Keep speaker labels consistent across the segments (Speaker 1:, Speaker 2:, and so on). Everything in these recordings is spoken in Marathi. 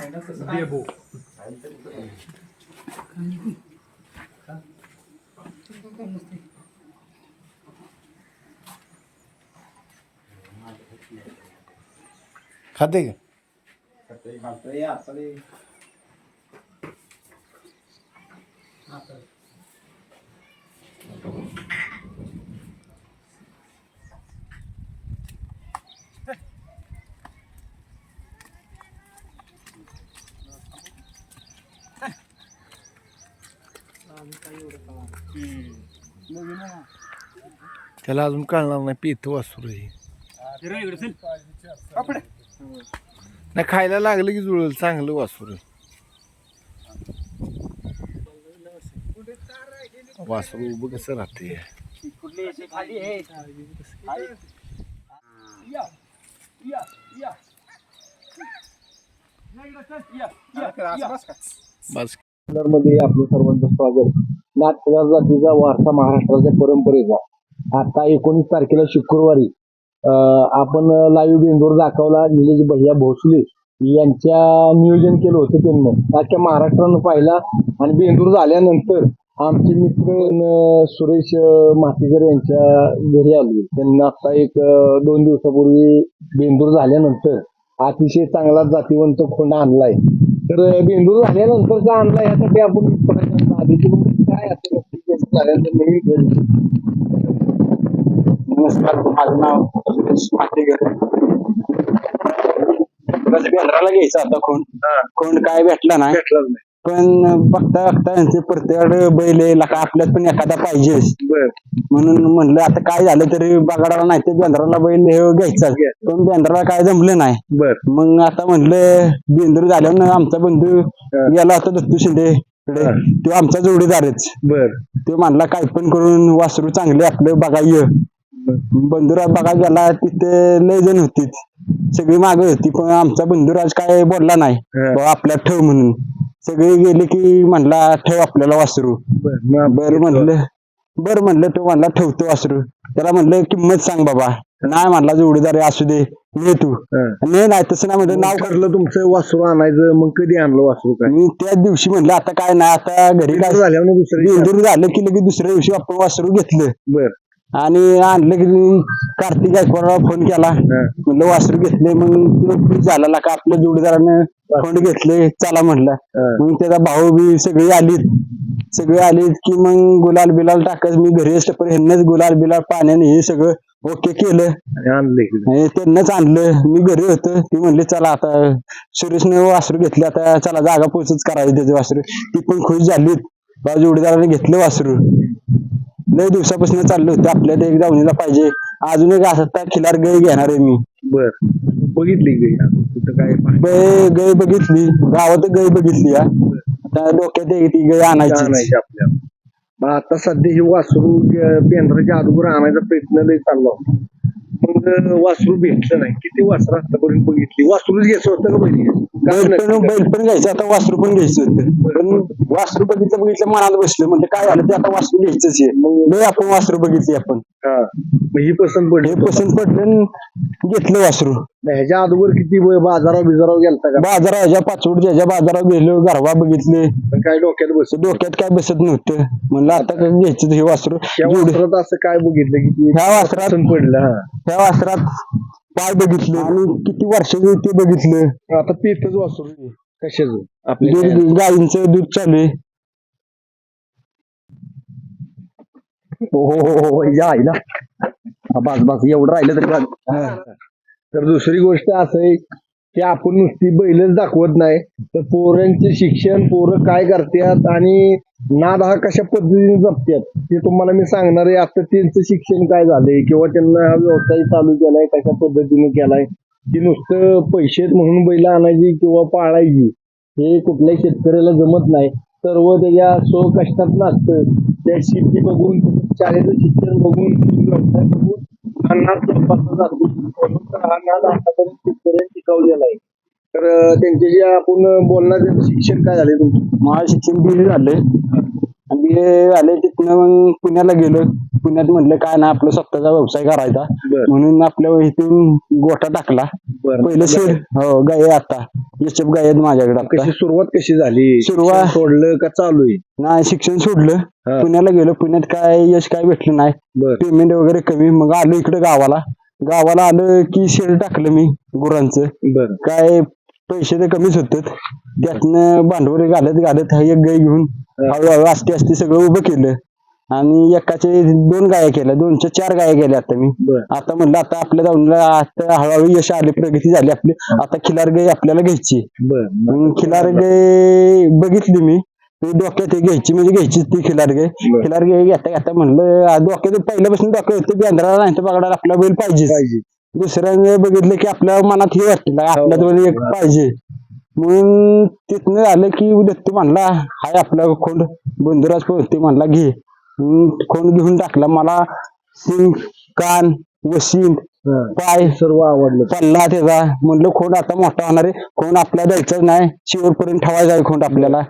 Speaker 1: बेबो.
Speaker 2: खाते का? खाते खाते आता त्याला अजून कळणार नाही पित वासरू हे नाही खायला लागलं की जुळल चांगलं वासरू आहे. वासरू उभं कसं राहते? बस.
Speaker 3: मध्ये आपलं सर्वांचं स्वागत. नाथराज जातीचा वारसा महाराष्ट्राच्या परंपरेचा. आता एकोणीस तारखेला शुक्रवारी आपण लाईव्ह बेंदूर दाखवला निलेश भैया भोसले यांच्या नियोजन केलं होतं त्यांनी. अख्ख्या महाराष्ट्रानं पाहिला आणि बेंदूर झाल्यानंतर आमचे मित्र सुरेश अं, मातेकर यांच्या घरी आले. त्यांना आता एक दोन दिवसापूर्वी बेंदूर झाल्यानंतर अतिशय चांगला जातीवंत खोंडा आणलाय. तर बेंदूर झाल्यानंतरचा आणलाय यासाठी आपण आधीची काय असं बेंदूर झाल्यानंतर नवीन घरी
Speaker 4: नमस्कार माझं नाव बेंद्राला घ्यायचं आता कोण? कोण काय भेटला नाही. पण बघता बघता यांचे प्रत्येक बैल लका आपल्यात पण एखादा पाहिजेच
Speaker 3: बर.
Speaker 4: म्हणून म्हणलं आता काय झालं तरी बगाडाला नाही ते बेंद्राला बैल हे घ्यायचा. पण बेंद्राला काय जमलं नाही.
Speaker 3: बर.
Speaker 4: मग आता म्हणलं बेंदूर झाल्यावर आमचा बंधू गेला होता दत्तू शिंदे. तो आमचा जोडीदारच
Speaker 3: बर.
Speaker 4: तो म्हणला काय पण करून वासरू चांगले आपलं बघा ये. बंधुराज बघा गेला तिथे लय जण होती. सगळी मागे होती पण आमचा बंधुराज काय बोलला नाही. आपल्या ठेव म्हणून. सगळे गेले की म्हणला ठेव आपल्याला वासरू.
Speaker 3: बर
Speaker 4: म्हणलं. बर म्हणलं तो म्हणला ठेवतो वासरू. त्याला म्हणलं किंमत सांग बाबा. नाही म्हणला जोडीदार आहे, असू दे ने तू. नाही नाही तसं नाही म्हणलं नाव
Speaker 3: नाव ठरलं तुमचं वासरू आणायचं? मग कधी आणलं वासरू काय?
Speaker 4: मी त्याच दिवशी म्हणलं आता काय नाही आता घरी काय
Speaker 3: झाल्यावर
Speaker 4: बेंदूर झालं की लगेच दुसऱ्या दिवशी आपण वासरू घेतलं.
Speaker 3: बर.
Speaker 4: आणि आणलं की कार्तिक गायकवाडला फोन केला. म्हणलं वासरू घेतले मग तो खुश झाला का? आपल्या जोडीदारानं फोन घेतले चला म्हणलं
Speaker 3: हा.
Speaker 4: मग त्याचा भाऊ बी सगळे आलीत. सगळे आलीत की मग गुलाल बिलाल टाकत मी घरी असतो पण ह्यांनाच गुलाल बिलाल पाण्याने हे सगळं ओके केलं.
Speaker 3: आणलं
Speaker 4: त्यांनाच आणलं. मी घरी होतो. ती म्हणले चला आता सुरेशने वासरू घेतले. आता चला जागा पोचच करायची त्याचे वासरू. ती पण खुश झालीत बा जोडीदाराने घेतलं वासरू. लय दिवसापासून चाललं होतं. आपल्याला एक दावणीला पाहिजे. अजून एक असं तर खिलार गाय घेणार आहे मी.
Speaker 3: बर. बघितली गे कुठं काय
Speaker 4: गाय गाय बघितली. गावात गाय बघितली आता डोक्यात ती गाय आणायची
Speaker 3: आपल्याला. मग आता सध्या ही वासरू बेंद्राच्या अगोदर आणायचा प्रयत्न लय चालला होता. मग वासरू भेटलं नाही. किती वासरं आतापर्यंत बघितली? वासरूच घ्यायचं होतं का
Speaker 4: बैल पण बैल पण घ्यायचं. आता वासरू पण घ्यायचं होतं. पण वासरू बघितलं बघितलं मनात बसलं. म्हणजे काय झालं? ते आता वासरू घ्यायचंच आहे. मग आपण वासरू बघितली आपण.
Speaker 3: मग ही पसंत पडली.
Speaker 4: पसंत पडलं घेतलं वासरू.
Speaker 3: ह्याच्या अगोदर किती ब- बाजारावर बिजारावर गेलता का?
Speaker 4: बाजारा ह्याच्या पाचवडच्या ह्याच्या बाजारात गेलो गरबा बघितले.
Speaker 3: पण काय डोक्यात बस
Speaker 4: तर डोक्यात काय बसत नव्हतं. म्हणलं आता काय घ्यायचं हे वासरू?
Speaker 3: त्या असं काय बघितलं की ती
Speaker 4: ह्या वासरात
Speaker 3: पसंत पडलं हा.
Speaker 4: त्या वासरात पाय बघितले. आणि किती वर्षाचे ते बघितलं.
Speaker 3: आता पितच वासरू कशाच? आपली
Speaker 4: दूध गाईंचं दूध चालू आहे.
Speaker 3: हो हो या आईला हा, बस बस एवढं राहिलं तरी बस. तर दुसरी गोष्ट असं आहे की आपण नुसती बैलच दाखवत नाही तर पोरांचे शिक्षण पोरं काय करतात आणि नाद हा कशा पद्धतीने जपतात ते तुम्हाला मी सांगणार आहे. आता त्यांचं शिक्षण काय झालंय किंवा त्यांना हा व्यवसाय चालू केलाय कशा पद्धतीने केलाय की नुसतं पैसे म्हणून बैल आणायची किंवा पाळायची हे कुठल्याही शेतकऱ्याला जमत नाही. सर्व त्याच्या स्व कष्टात नसतं त्या शेती बघून शाळेचं शिक्षण बघून व्यवसाय बघून नाद आतापर्यंत शेतकऱ्यांनी टिकवलेला आहे. तर अं, त्यांच्याशी आपण बोलणार त्याचं शिक्षण काय झालंय तुमचं?
Speaker 4: माझं शिक्षण बी झालंय. बी झाले तिथनं मग पुण्याला गेलो. पुण्यात म्हणलं काय ना आपला स्वतःचा व्यवसाय करायचा. म्हणून आपल्या इथून गोठा टाकला. पहिलं शेड हो गाय आता. गाय आहेत माझ्याकडे आता
Speaker 3: कशी सुरुवात कशी झाली?
Speaker 4: सुरुवात-
Speaker 3: शिक्षण सोडलं का चालू आहे?
Speaker 4: नाही शिक्षण सोडलं.
Speaker 3: हा.
Speaker 4: पुण्याला गेलो. पुण्यात काय यश काय भेटलं नाही.
Speaker 3: बर.
Speaker 4: पेमेंट वगैरे कमी. मग आलो इकडे गावाला. गावाला आलं की शेड टाकलं मी गुरांचं.
Speaker 3: बर.
Speaker 4: काय पैसे तर कमीच होते त्यातनं भांडवल घालत घालत एक गाय घेऊन हळूहळू असते असते सगळं उभं केलं. आणि एकाचे दोन गाया केल्या दोनच्या चार गाया केल्या आता मी.
Speaker 3: बर.
Speaker 4: आता म्हणलं आता आपल्या जाऊन आता हळूहळू यश आले प्रगती झाली आपली. आता खिलार गाय आपल्याला घ्यायची.
Speaker 3: बर
Speaker 4: मग खिलार गाय बघितली मी. ती डोक्यात एक घ्यायची म्हणजे घ्यायचीच ती खिलार गाय
Speaker 3: बरं.
Speaker 4: खिलार गाय घेता घेता म्हणलं आ, डोक्यात पहिल्यापासून डोक्यात होतं बेंद्राला नाही तर बघायला आपला बैल पाहिजे
Speaker 3: पाहिजे.
Speaker 4: दुसऱ्याने बघितलं की आपल्या मनात हे वाटतं ना, आपल्यात
Speaker 3: हो.
Speaker 4: बैल एक पाहिजे. म्हणून तिथनं झालं की दत्तू म्हणला हाय आपला खोंड बंधुराज पोहते म्हणला घे. खोंड घेऊन टाकला. मला सिंग कान वशिंद. पाय
Speaker 3: सर्व आवडलं.
Speaker 4: पल्ला त्याचा. म्हणलं खोंड आता मोठा होणार आहे. खोंड आपल्या द्यायचाच नाही. शेवटपर्यंत ठेवायचा आहे खोंड आपल्याला.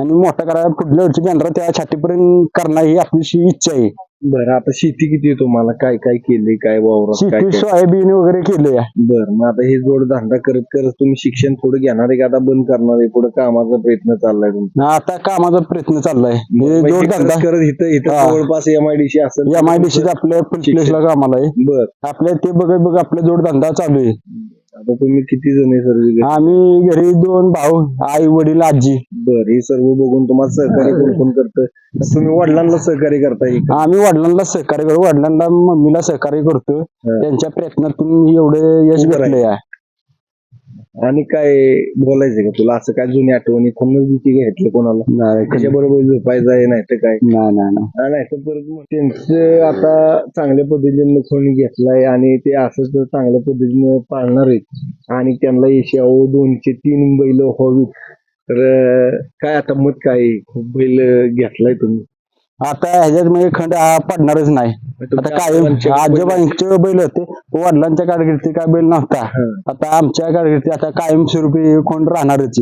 Speaker 4: आणि मोठा करायला पुढल्या वर्षी केंद्र त्या छातीपर्यंत करणं ही आपली इच्छा आहे.
Speaker 3: बरं आता शेती किती आहे तुम्हाला? काय काय केले काय वावरात काय
Speaker 4: शेती सोयाबीन वगैरे केलंय.
Speaker 3: बर मग आता हे जोड धंदा करत करत तुम्ही शिक्षण थोडं घेणार आहे का? आता बंद करणार आहे? पुढे कामाचा प्रयत्न चाललाय तुमचा?
Speaker 4: आता कामाचा प्रयत्न चाललाय. हे
Speaker 3: मग हे
Speaker 4: जोड धंदा
Speaker 3: करत करत इथं इथं
Speaker 4: हा.
Speaker 3: जवळपास एमआयडीसी असेल
Speaker 4: एम आय डी सी आपल्या प्लेसला कामाला आहे.
Speaker 3: बर.
Speaker 4: आपल्या ते बघ बघ आपला जोड धंदा चालू आहे.
Speaker 3: आता तुम्ही किती जण आहे सर्व
Speaker 4: आम्ही घरी दोन भाऊ आई वडील आजी.
Speaker 3: बर हे सर्व बघून तुम्हाला सहकार्य कोण कोण करतं? तुम्ही वडिलांना सहकार्य करताय का?
Speaker 4: आम्ही वडिलांना सहकार्य करू वडिलांना मम्मीला सहकार्य करतो. त्यांच्या प्रयत्नातून एवढे यश
Speaker 3: बरं आहे.
Speaker 4: भेटले आहे
Speaker 3: आणि काय बोलायचं का तुला? असं काय जुनी आठवणी कोणाची घेतलं कोणाला?
Speaker 4: नाही
Speaker 3: त्याच्या बरोबर झोपायचं आहे नाही तर काय?
Speaker 4: नाही नाही
Speaker 3: तर परत त्यांचं आता चांगल्या पद्धतीने कोणी घेतलाय आणि ते असंच चांगल्या पद्धतीने पाळणार आहेत. आणि त्यांना येशाव दोनशे तीन बैल व्हावीत तर काय आता मत काय? खूप बैल घेतलाय तुम्ही.
Speaker 4: आता ह्याच्यात म्हणजे खंड हा पडणारच नाही. आता काय
Speaker 3: आजोबांचे बैल-
Speaker 4: होते. वडिलांच्या कारकिर्दी काय बैल नव्हता. आता आमच्या कारकिर्दी आता कायमस्वरूपी कोण राहणारच.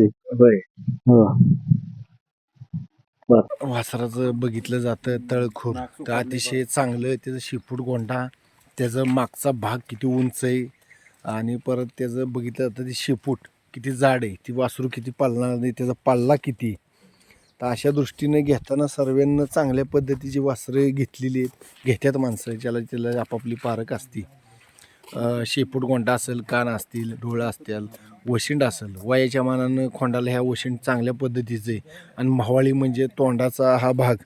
Speaker 2: वासराचं बघितलं जातं तळखोर. तर अतिशय चांगलं त्याचं शिपूट गोंडा त्याचा मागचा भाग किती उंच आहे आणि परत त्याचं बघितलं जातं ते शेपूट किती जाड आहे. ती वासरू किती पालणार नाही त्याचा पाल्ला किती तर अशा दृष्टीने घेताना सर्वांना चांगल्या पद्धतीची वासरे घेतलेली आहेत. घेतात माणसं ज्याला त्याला आपापली पारख असती. शेपूट गोंडा असेल कान असतील डोळं असतील वशिंड असेल. वयाच्या मानानं खोंडाला ह्या वशिंड चांगल्या पद्धतीचं आहे. आणि महावाळी म्हणजे तोंडाचा हा भाग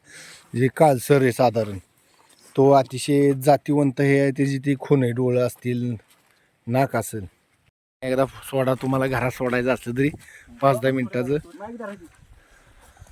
Speaker 2: जे कालसर आहे साधारण तो अतिशय जातीवंत हे आहे. त्याची ती खून आहे डोळं असतील नाक असेल. एकदा सोडा तुम्हाला घरात सोडायचं असलं तरी पाच दहा मिनटाचं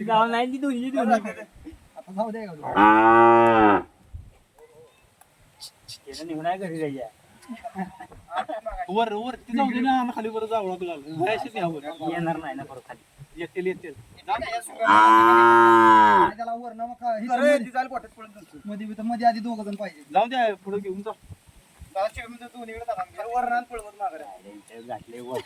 Speaker 1: गाव नाही ती दोन्ही दोन्ही त्याला निघून आहे घरी जायच्या
Speaker 5: वर वर. ती जाऊ दे ना खाली वर जावं लागलं जायचं नाही
Speaker 1: येणार नाही ना परत खाली.
Speaker 5: येतील येतील.
Speaker 6: मध्ये आधी दोघ जण पाहिजे.
Speaker 5: जाऊ द्या पुढे घेऊन जा.
Speaker 1: घातले वर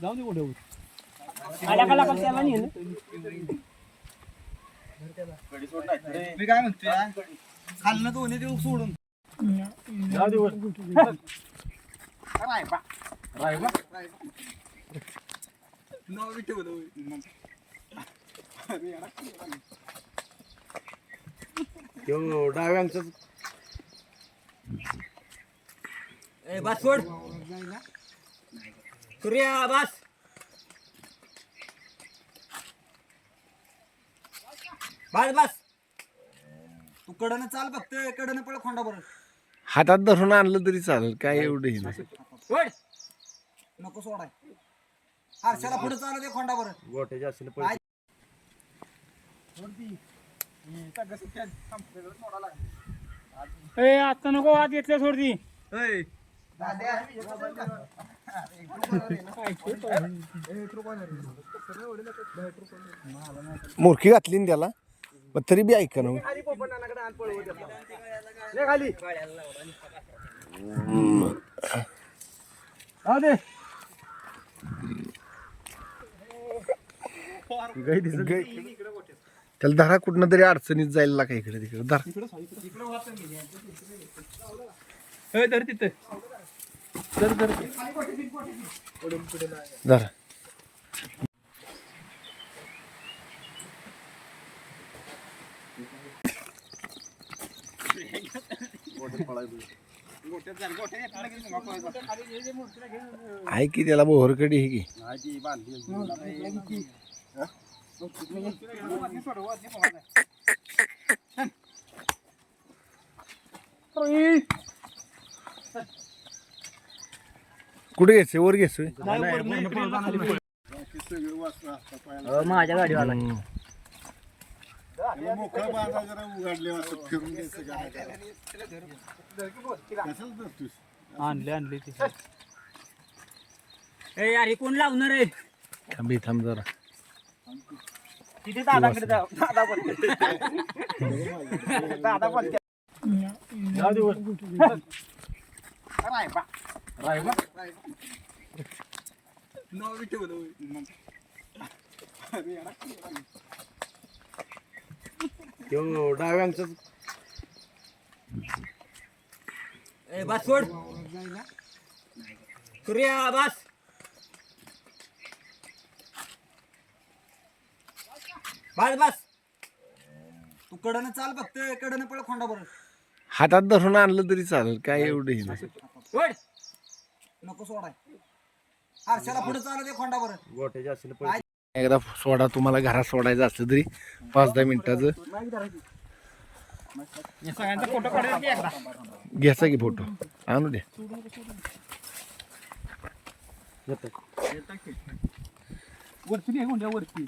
Speaker 5: जाऊ दे. कुठे
Speaker 1: आल्या का लागल त्याला नेलं.
Speaker 6: मी काय म्हणतोय खाल्लं दोन्ही दिवस सोडून नाव बी ठेवलं होय.
Speaker 2: डाव्यांचं
Speaker 1: ए बस सोड सूर्या बस बस बस.
Speaker 6: तू कडनं चाल फक्त कडनं पळ खोंडा बरं
Speaker 2: हातात धरून आणलं तरी चालेल काय एवढं हे नाही.
Speaker 1: सोड.
Speaker 6: नको सोडाय. हर्षाला पुढे चालू दे खोंडा बरं
Speaker 1: ए आता नको आत घेतल्या सोडती
Speaker 2: मोरखी घातली ना त्याला? तरी बी ऐका ना. त्याला धरा कुठनं तरी अडचणीत जायला का इकडे तिकडे. धरा.
Speaker 5: तर तिथं. तर
Speaker 2: धरा. आहे की त्याला बोहरकडी आहे की? कुठे घ्यायचंय वर घ्यायचंय
Speaker 1: माझ्या गाडीवाला
Speaker 5: आणले आणले ते.
Speaker 1: ए यार हे कोण लावणार आहे?
Speaker 2: थांबी थांब जरा.
Speaker 1: तिथे दादाकडे जाऊ दादा बोलते दादा बोलते ए बस सोड. सूर्या बस. बस बस.
Speaker 6: तू कडनं चाल फक्त कडनं पळ खोंडा बरं
Speaker 2: हातात धरून आणलं तरी चालेल काय एवढं हे नाही.
Speaker 1: सोड.
Speaker 6: नको सोडाय. हर्षाला पुढे चालू दे खोंडा बरं
Speaker 2: एकदा सोडा तुम्हाला घरात सोडायचं असलं तरी पाच दहा मिनिटाचं.
Speaker 1: सगळ्यांचा फोटो? काढायचा की एकदा
Speaker 2: घ्यायचा की फोटो आणू द्या
Speaker 5: वरती